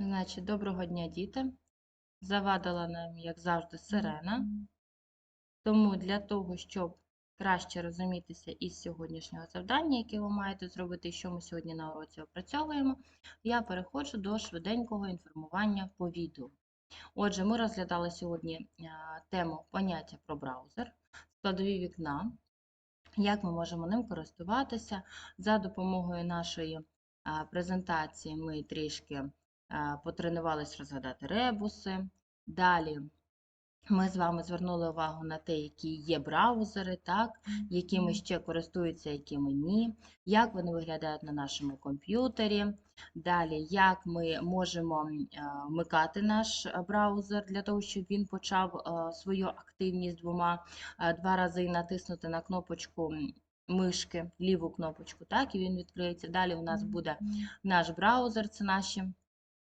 Значить, доброго дня, діти. Завадила нам, як завжди, сирена. Тому для того, щоб краще розумітися із сьогоднішнього завдання, яке ви маєте зробити, що ми сьогодні на уроці опрацьовуємо, я переходжу до швиденького інформування по відео. Отже, ми розглядали сьогодні тему поняття про браузер, складові вікна, як ми можемо ним користуватися. За допомогою нашої презентації ми трішки потренувались розгадати ребуси. Далі ми з вами звернули увагу на те, які є браузери, так, якими ще користуються, якими ні, як вони виглядають на нашому комп'ютері. Далі, як ми можемо е, вмикати наш е, браузер для того, щоб він почав е, свою активність двома е, два рази натиснути на кнопочку мишки, ліву кнопочку, так, і він відкриється. Далі у нас буде наш браузер, це наші,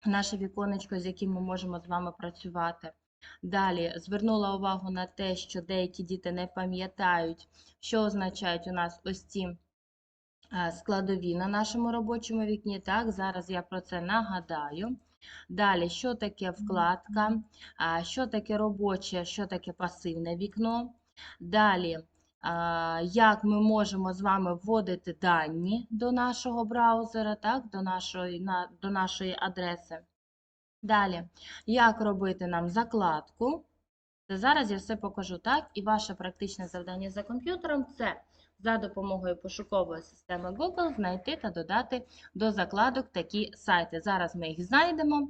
наше віконечко, з яким ми можемо з вами працювати. Далі звернула увагу на те, що деякі діти не пам'ятають, що означають у нас ось ці складові на нашому робочому вікні. Так, зараз я про це нагадаю. Далі, що таке вкладка, що таке робоче, що таке пасивне вікно. Далі, як ми можемо з вами вводити дані до нашого браузера, так, до нашої, на, до нашої адреси. Далі, як робити нам закладку. Зараз я все покажу так. І ваше практичне завдання за комп'ютером це за допомогою пошукової системи Google знайти та додати до закладок такі сайти. Зараз ми їх знайдемо,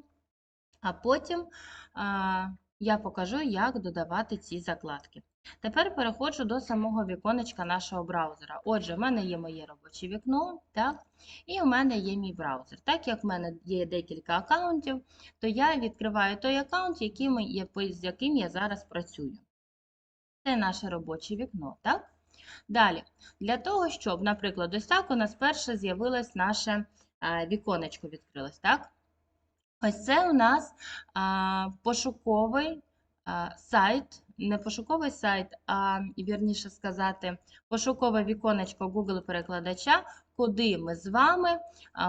а потім а, я покажу, як додавати ці закладки. Тепер переходжу до самого віконечка нашого браузера. Отже, в мене є моє робоче вікно, так? і в мене є мій браузер. Так як в мене є декілька аккаунтів, то я відкриваю той аккаунт, яким з яким я зараз працюю. Це наше робоче вікно. так? Далі, для того, щоб, наприклад, ось так у нас перше з'явилось наше а, віконечко відкрилось, так? Ось це у нас пошуковий сайт, не пошуковий сайт, а вірніше сказати, пошукове віконечко Google перекладача, куди ми з вами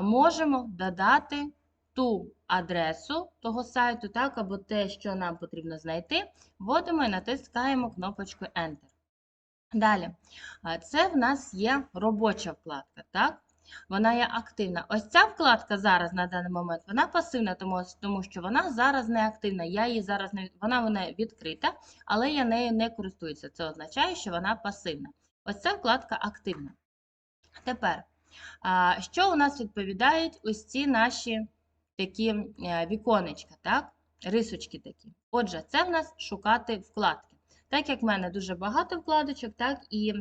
можемо додати ту адресу того сайту, так, або те, що нам потрібно знайти, вводимо і натискаємо кнопочку Enter. Далі, це в нас є робоча вкладка, так? Вона є активна. Ось ця вкладка зараз на даний момент, вона пасивна, тому, тому що вона зараз не активна. Я її зараз не вона, вона відкрита, але я нею не користуюся. Це означає, що вона пасивна. Ось ця вкладка активна. Тепер, що у нас відповідають ось ці наші такі е, віконечка, так? рисочки такі. Отже, це в нас шукати вкладки. Так як в мене дуже багато вкладочок, так і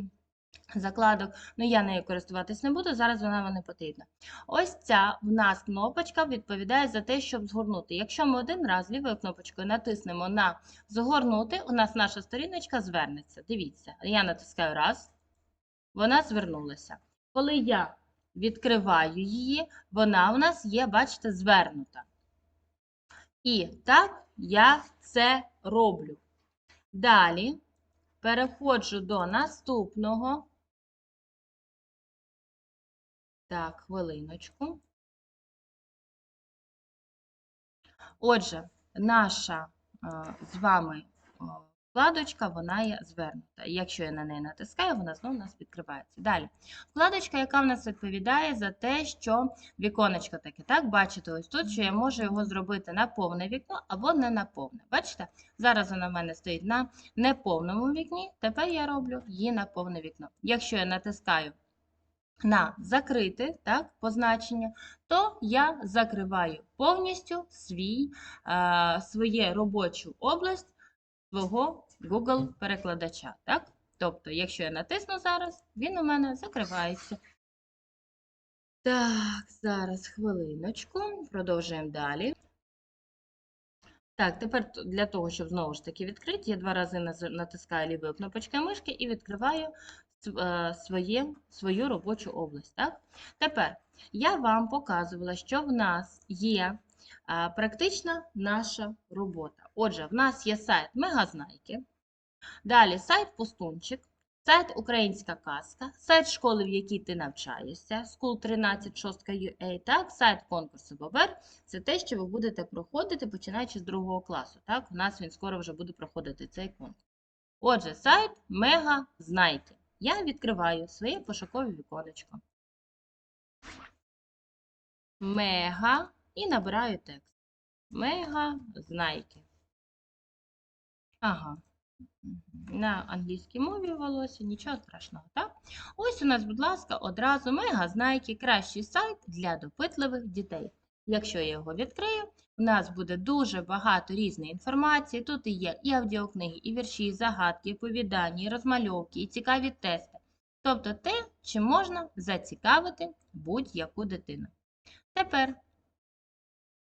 закладок, ну я нею користуватись не буду, зараз вона не потрібна. Ось ця в нас кнопочка відповідає за те, щоб згорнути. Якщо ми один раз лівою кнопочкою натиснемо на згорнути, у нас наша сторіночка звернеться. Дивіться, я натискаю раз, вона звернулася. Коли я відкриваю її, вона у нас є, бачите, звернута. І так я це роблю. Далі переходжу до наступного. Так, хвилиночку. Отже, наша е, з вами е, вкладочка, вона є звернута. Якщо я на неї натискаю, вона знову у нас відкривається. Далі. Вкладочка, яка в нас відповідає за те, що віконечко таке. Так, бачите, ось тут, що я можу його зробити на повне вікно або не на повне. Бачите? Зараз вона в мене стоїть на неповному вікні, тепер я роблю її на повне вікно. Якщо я натискаю на закрити так, позначення, то я закриваю повністю свій, е, своє робочу область свого Google-перекладача. Так? Тобто, якщо я натисну зараз, він у мене закривається. Так, зараз хвилиночку, продовжуємо далі. Так, тепер для того, щоб знову ж таки відкрити, я два рази натискаю лівою кнопочкою мишки і відкриваю е, своє, свою робочу область. Так? Тепер я вам показувала, що в нас є практична наша робота. Отже, в нас є сайт Мегазнайки, далі сайт Пустунчик, сайт Українська казка, сайт школи, в якій ти навчаєшся, School 13 шостка UA, так, сайт конкурсу Бобер. Це те, що ви будете проходити, починаючи з другого класу. Так, у нас він скоро вже буде проходити цей конкурс. Отже, сайт Мега Знайки. Я відкриваю своє пошукове віконечко. Мега і набираю текст. Мега знайки. Ага. На англійській мові волосся, нічого страшного, так? Ось у нас, будь ласка, одразу мега знайки, кращий сайт для допитливих дітей. Якщо я його відкрию, у нас буде дуже багато різної інформації. Тут і є і аудіокниги, і вірші, і загадки, і повідання, і розмальовки, і цікаві тести. Тобто те, чим можна зацікавити будь-яку дитину. Тепер,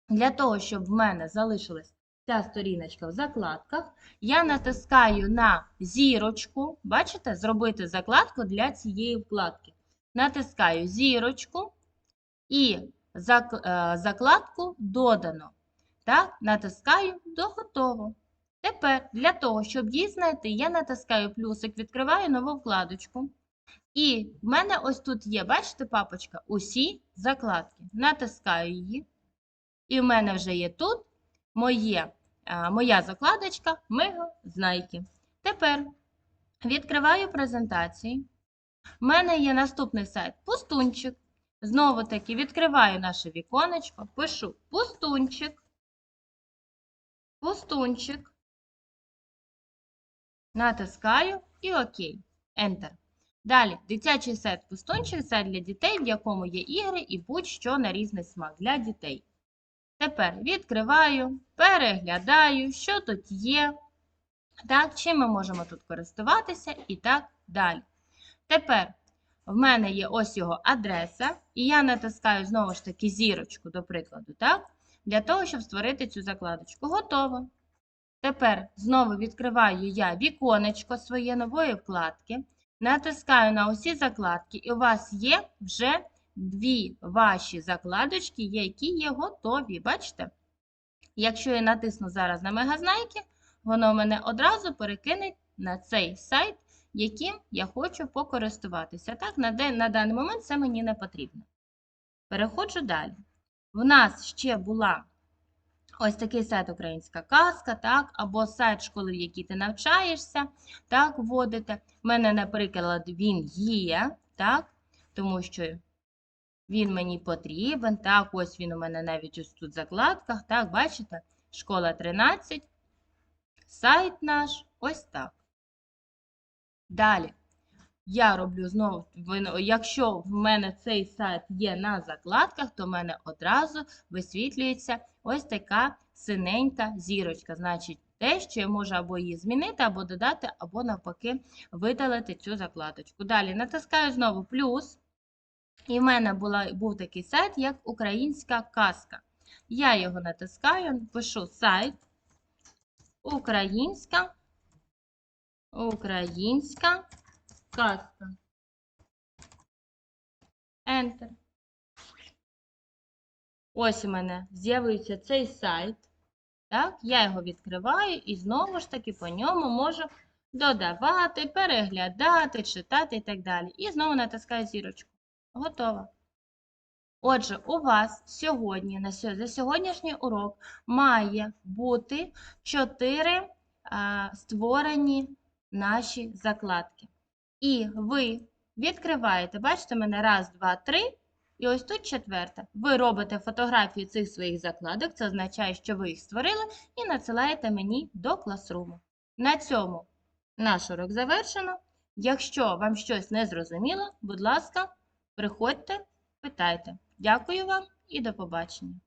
для того, щоб в мене залишилась ця сторіночка в закладках, я натискаю на зірочку. Бачите, зробити закладку для цієї вкладки. Натискаю зірочку і е, закладку додано. Так, натискаю до готово. Тепер для того, щоб її знайти, я натискаю плюсик, відкриваю нову вкладочку. І в мене ось тут є, бачите, папочка, усі закладки. Натискаю її. І в мене вже є тут моє, моя закладочка Мега Знайки. Тепер відкриваю презентації. У мене є наступний сайт Пустунчик. Знову таки відкриваю наше віконечко, пишу Пустунчик. Пустунчик. Натискаю і ОК. Enter. Далі, дитячий сайт Пустунчик сайт для дітей, в якому є ігри і будь-що на різний смак для дітей. Тепер відкриваю, переглядаю, що тут є, так, чим ми можемо тут користуватися і так далі. Тепер в мене є ось його адреса, і я натискаю знову ж таки зірочку, до прикладу, так? Для того, щоб створити цю закладочку. Готово. Тепер знову відкриваю я віконечко своє нової вкладки, натискаю на усі закладки, і у вас є вже дві ваші закладочки, які є готові. Бачите? Якщо я натисну зараз на мегазнайки, воно мене одразу перекине на цей сайт, яким я хочу покористуватися. Так, на, ден- на даний момент це мені не потрібно. Переходжу далі. В нас ще була ось такий сайт Українська казка, так, або сайт школи, в якій ти навчаєшся, так, вводите. У мене, наприклад, він є, так, тому що він мені потрібен. Так, ось він у мене навіть ось тут в закладках. Так, бачите? Школа 13. Сайт наш ось так. Далі. Я роблю знову, якщо в мене цей сайт є на закладках, то в мене одразу висвітлюється ось така синенька зірочка. Значить, те, що я можу або її змінити, або додати, або навпаки видалити цю закладочку. Далі натискаю знову плюс. І в мене була, був такий сайт, як Українська казка. Я його натискаю, пишу сайт Українська. Українська казка. Enter. Ось у мене з'явився цей сайт. Так, я його відкриваю і знову ж таки по ньому можу додавати, переглядати, читати і так далі. І знову натискаю зірочку. Готово. Отже, у вас сьогодні, за сьогоднішній урок, має бути 4 створені наші закладки. І ви відкриваєте, бачите, мене раз, два, три. І ось тут четверта. Ви робите фотографію цих своїх закладок, це означає, що ви їх створили, і надсилаєте мені до класруму. На цьому наш урок завершено. Якщо вам щось не зрозуміло, будь ласка, приходьте, питайте. Дякую вам і до побачення.